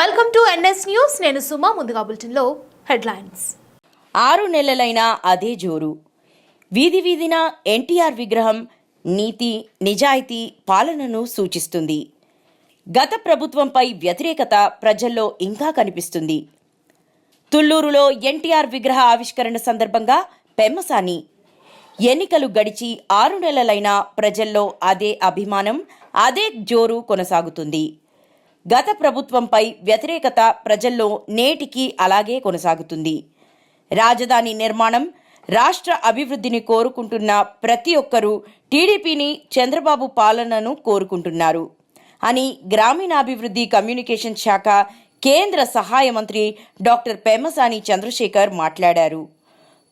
Welcome to NS news నేను సుమా ముందుగా బులెటిన్లో హెడ్లైన్స్. ఆరు నెలలైనా అదే జోరు. వీధి వీధిన ఎన్టీఆర్ విగ్రహం నీతి నిజాయితీ పాలనను సూచిస్తుంది. గత ప్రభుత్వంపై వ్యతిరేకత ప్రజల్లో ఇంకా కనిపిస్తుంది. తుళ్ళూరులో ఎన్టీఆర్ విగ్రహ ఆవిష్కరణ సందర్భంగా పెమ్మసాని. ఎన్నికలు గడిచి ఆరు నెలలైనా ప్రజల్లో అదే అభిమానం అదే జోరు కొనసాగుతుంది. గత ప్రభుత్వంపై వ్యతిరేకత ప్రజల్లో నేటికి అలాగే కొనసాగుతుంది. రాజధాని నిర్మాణం రాష్ట్ర అభివృద్ధిని కోరుకుంటున్న ప్రతి ఒక్కరూ టీడీపీని చంద్రబాబు పాలనను కోరుకుంటున్నారు అని గ్రామీణాభివృద్ధి కమ్యూనికేషన్ శాఖ కేంద్ర సహాయ మంత్రి డాక్టర్ పెమ్మసాని చంద్రశేఖర్ మాట్లాడారు.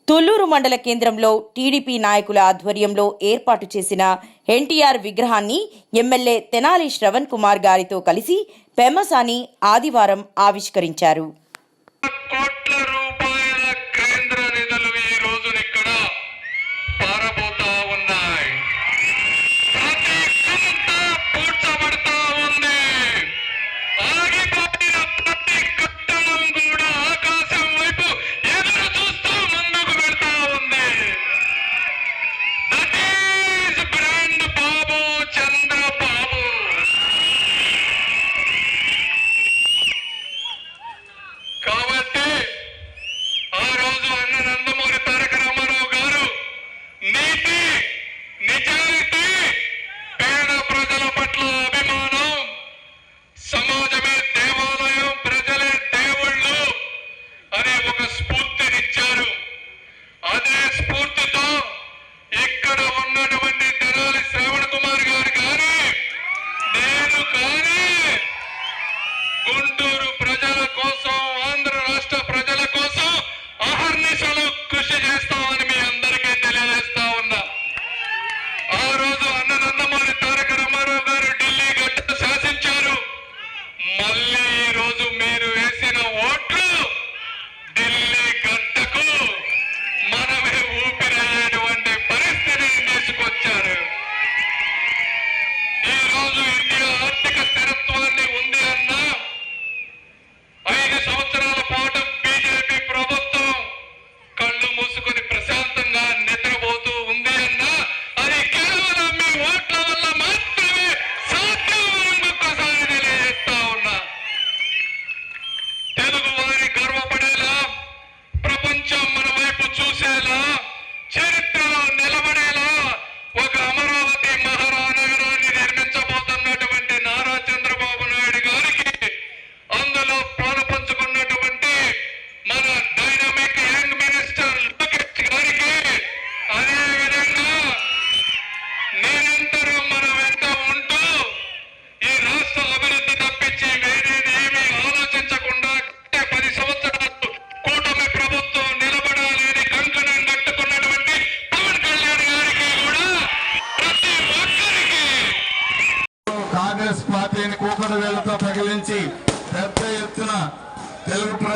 తుళ్ళూరు మండల కేంద్రంలో టీడీపీ నాయకుల ఆధ్వర్యంలో ఏర్పాటు చేసిన ఎన్టీఆర్ విగ్రహాన్ని ఎమ్మెల్యే తెనాలి శ్రవణ్ కుమార్ గారితో కలిసి పెమసాని ఆదివారం ఆవిష్కరించారు. I'm no. ఈ రోజు ఇండియా ఆర్థిక స్థిరత్వాన్ని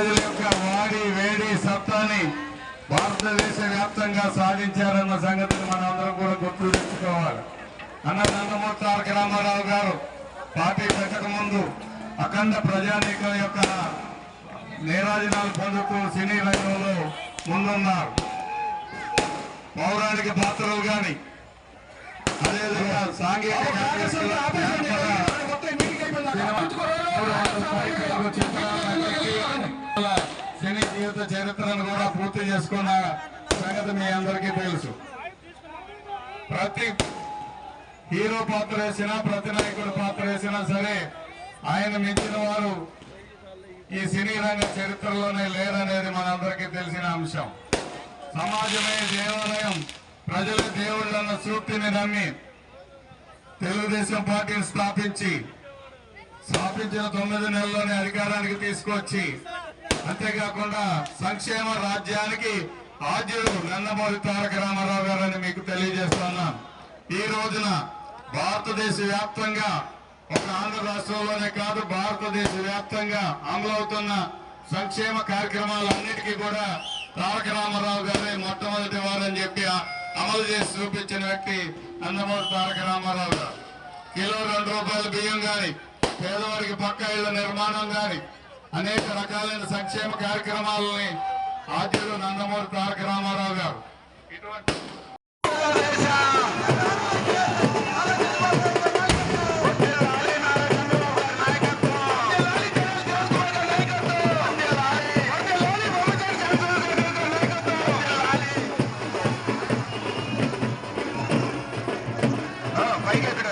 ప్రజల యొక్క వాడి వేడి సత్తాని భారతదేశ వ్యాప్తంగా సాధించారన్న సంగతిని మనందరం కూడా గుర్తు తెచ్చుకోవాలి. అన్న నందమూరి తారక రామారావు గారు పార్టీ పెట్టక ముందు అఖండ ప్రజానీకం యొక్క నీరాజనాలు పొందుతూ సినీ రంగంలో ముందున్నారు. పౌరాణిక పాత్రలు కానీ అదేవిధంగా సాంఘిక జీవిత చరిత్రను కూడా పూర్తి చేసుకున్న సంగతి మీ అందరికీ తెలుసు. ప్రతి హీరో పాత్ర వేసినా ప్రతి నాయకుడు పాత్ర వేసినా సరే ఆయన మించిన వారు ఈ సినీ రంగ చరిత్రలోనే లేరనేది మనందరికీ తెలిసిన అంశం. సమాజమే దేవాలయం ప్రజల దేవుళ్ళన్న సూక్తిని నమ్మి తెలుగుదేశం పార్టీని స్థాపించి స్థాపించిన తొమ్మిది నెలల్లోనే అధికారానికి తీసుకొచ్చి అంతేకాకుండా సంక్షేమ రాజ్యానికి ఆద్యుడు నందమూరి తారక రామారావు గారని మీకు తెలియజేస్తున్నాం. ఈ రోజున భారతదేశ వ్యాప్తంగా ఒక ఆంధ్ర రాష్ట్రంలోనే కాదు భారతదేశ వ్యాప్తంగా అమలవుతున్న సంక్షేమ కార్యక్రమాలన్నిటికీ కూడా తారక రామారావు గారే మొట్టమొదటి వారని చెప్పి అమలు చేసి చూపించిన వ్యక్తి నందమూరి తారక రామారావు గారు. కిలో రెండు రూపాయల బియ్యం కానీ పేదవారికి పక్క ఇళ్ళ నిర్మాణం కానీ అనేక రకాలైన సంక్షేమ కార్యక్రమాలని ఆద్యులు నందమూరి తారక రామారావు గారు. పైకి ఎక్కడ